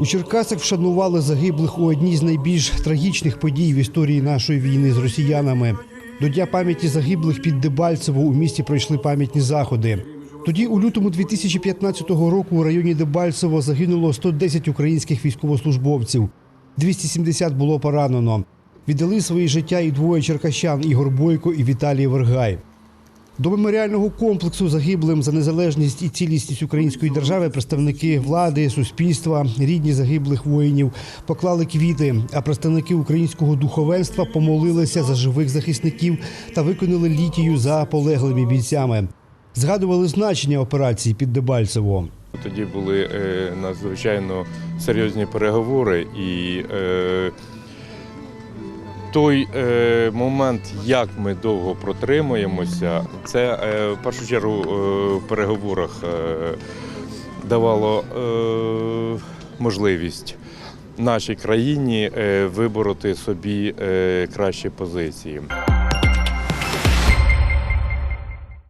У Черкасах вшанували загиблих у одній з найбільш трагічних подій в історії нашої війни з росіянами. До Дня пам'яті загиблих під Дебальцево у місті пройшли пам'ятні заходи. Тоді, у лютому 2015 року, у районі Дебальцево загинуло 110 українських військовослужбовців. 270 було поранено. Віддали свої життя і двоє черкащан Ігор Бойко і Віталій Вергай. До меморіального комплексу загиблим за незалежність і цілісність української держави представники влади, суспільства, рідні загиблих воїнів поклали квіти. А представники українського духовенства помолилися за живих захисників та виконали літію за полеглими бійцями. Згадували значення операції під Дебальцево. Тоді були е, надзвичайно серйозні переговори, і е, той е, момент, як ми довго протримуємося, це е, в першу чергу е, в переговорах е, давало е, можливість нашій країні е, вибороти собі е, кращі позиції.